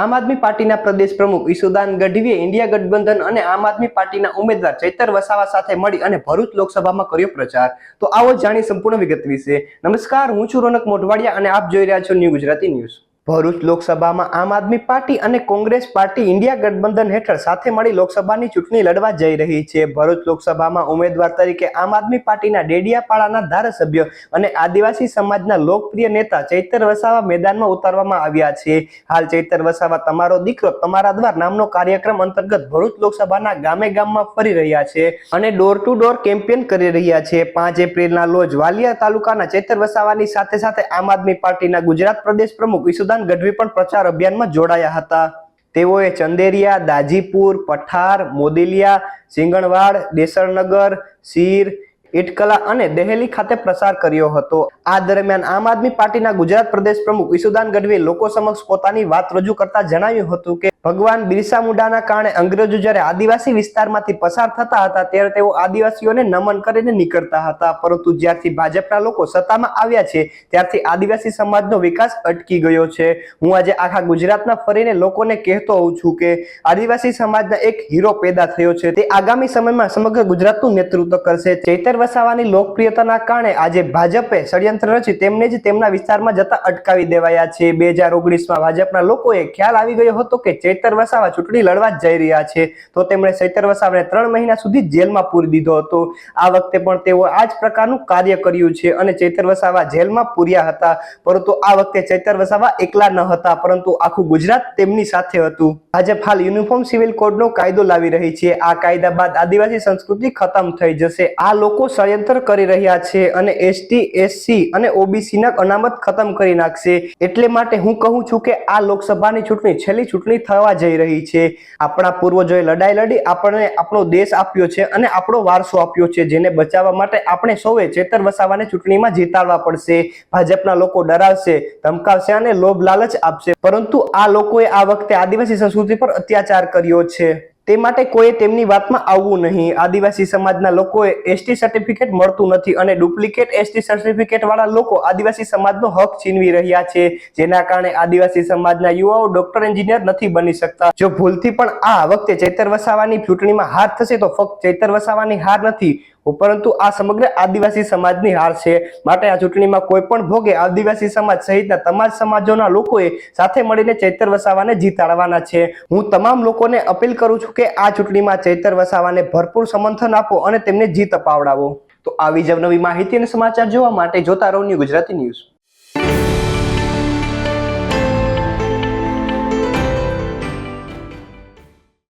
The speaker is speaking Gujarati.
આમ આદમી પાર્ટીના પ્રદેશ પ્રમુખ ઈસુદાન ગઢવીએ ઇન્ડિયા ગઠબંધન અને આમ આદમી પાર્ટીના ઉમેદવાર ચૈતર વસાવા સાથે મળી અને ભરૂચ લોકસભામાં કર્યો પ્રચાર. તો આવો જાણી સંપૂર્ણ વિગત વિશે. નમસ્કાર, હું છું રોનક મોઢવાડિયા અને આપ જોઈ રહ્યા છો ન્યૂ ગુજરાતી ન્યૂઝ. ભરૂચ લોકસભામાં આમ આદમી પાર્ટી અને કોંગ્રેસ પાર્ટી ઇન્ડિયા ગઠબંધન હેઠળ સાથે મળી લોકસભાની ચૂંટણી લડવા જઈ રહી છે. ભરૂચ લોકસભામાં ઉમેદવાર તરીકે આમ આદમી પાર્ટીના ડેડિયાપાડાના ધારાસભ્ય અને આદિવાસી સમાજના લોકપ્રિય નેતા ચૈતર વસાવા મેદાનમાં ઉતારવામાં આવ્યા છે. હાલ ચૈતર વસાવા તમારો દીકરો તમારા દ્વાર નામનો કાર્યક્રમ અંતર્ગત ભરૂચ લોકસભાના ગામે ગામમાં ફરી રહ્યા છે અને ડોર ટુ ડોર કેમ્પેન કરી રહ્યા છે. પાંચ એપ્રિલના રોજ વાલિયા તાલુકાના ચૈતર વસાવાની સાથે સાથે આમ આદમી પાર્ટીના ગુજરાત પ્રદેશ પ્રમુખ ઈસુદાન ગઢવી પણ પ્રચાર અભિયાનમાં જોડાયા હતા. તેઓએ ચંદેરિયા, દાજીપુર, પઠાર, મોદિલિયા, સિંગણવાડ, દેસરનગર સીર ઇટકલા અને દહેલી ખાતે પ્રસાર કર્યો હતો. આ દરમિયાન આમ આદમી પાર્ટીના ગુજરાત પ્રદેશ પ્રમુખ ઈસુદાન ગઢવી લોકો સમક્ષ પોતાની વાત રજૂ કરતા જણાવ્યું હતું કે ભગવાન બિરસા મુંડાના કારણે અંગ્રેજો જ્યારે આદિવાસી વિસ્તારમાંથી પસાર થતા હતા, ત્યારે તેઓ આદિવાસીઓને નમન કરીને નીકળતા હતા. પરંતુ જ્યારથી ભાજપના લોકો સત્તામાં આવ્યા છે, ત્યારથી આદિવાસી સમાજનો વિકાસ અટકી ગયો છે. હું આજે આખા ગુજરાતમાં ફરીને લોકોને કહેતો હોઉં છું કે આદિવાસી સમાજના એક હીરો પેદા થયો છે. તે આગામી સમયમાં સમગ્ર ગુજરાતનું નેતૃત્વ કરશે. ચૈતર વસાવાની લોકપ્રિયતાના કારણે આજે ભાજપે ષડયંત્ર રચી તેમને જ તેમના વિસ્તારમાં જતા અટકાવી દેવાયા છે. બે હજાર ઓગણીસમાં ભાજપના લોકોએ ખ્યાલ આવી ગયો હતો કે ચૈતર વસાવા ચૂંટણી લડવા જ જઈ રહ્યા છે. તો તેમણે ચૈતર વસાવાને ત્રણ મહિના સુધી જેલમાં પૂરી દીધો હતો. આ વખતે પણ તેઓ આ જ પ્રકારનું કાર્ય કર્યું છે અને ચૈતર વસાવા જેલમાં પૂર્યા હતા. પરંતુ આ વખતે ચૈતર વસાવા એકલા ન હતા, પરંતુ આખું ગુજરાત તેમની સાથે હતું. ભાજપ હાલ યુનિફોર્મ સિવિલ કોડનો કાયદો લાવી રહી છે. આ કાયદા બાદ આદિવાસી સંસ્કૃતિ ખતમ થઈ જશે. આ લોકો ષડયંત્ર કરી રહ્યા છે અને એસટી, એસસી અને ઓબીસીના અનામત ખતમ કરી નાખશે. એટલે માટે હું કહું છું કે આ લોકસભાની ચૂંટણી, છેલ્લી ચૂંટણી થવા જઈ રહી છે. આપણા પૂર્વજોએ લડાઈ લડી, આપણને આપણો દેશ આપ્યો છે અને આપણો વારસો આપ્યો છે, જેને બચાવવા માટે આપણે સૌએ ચેતર વસાવાને ચૂંટણીમાં જીતાડવા પડશે. ભાજપના લોકો ડરાવશે, ધમકાવશે અને લોભ લાલચ આપશે. પરંતુ આ લોકોએ આ વખતે આદિવાસી સંસ્કૃતિ પર અત્યાચાર કર્યો છે. તે માટે કોઈ તેમની વાતમાં આવવું નહીં. આદિવાસી સમાજના લોકોએ એસટી સર્ટિફિકેટ મળતું નથી અને ડુપ્લિકેટ એસટી સર્ટિફિકેટ વાળા લોકો આદિવાસી સમાજનો હક છીનવી રહ્યા છે. જેના કારણે આદિવાસી સમાજના યુવાઓ ડોક્ટર એન્જિનિયર નથી બની શકતા. જો ભૂલથી પણ આ વખતે ચૈતર વસાવાની ચૂંટણીમાં હાર થશે તો ફક્ત ચૈતર વસાવાની હાર નથી પરંતુ આ સમગ્ર આદિવાસી સમાજની હાર છે. માટે આ ચૂંટણીમાં કોઈ પણ ભોગે આદિવાસી સમાજ સહિતના તમામ સમાજોના લોકોએ સાથે મળીને ચૈતર વસાવાને જીતાડવાના છે. હું તમામ લોકોને અપીલ કરું છું કે આ ચૂંટણીમાં ચૈતર વસાવાને ભરપૂર સમર્થન આપો અને તેમને જીત અપાવડાવો. તો આવી જ નવી માહિતી અને સમાચાર જોવા માટે જોતા રહો ન્યૂ ગુજરાતી ન્યૂઝ.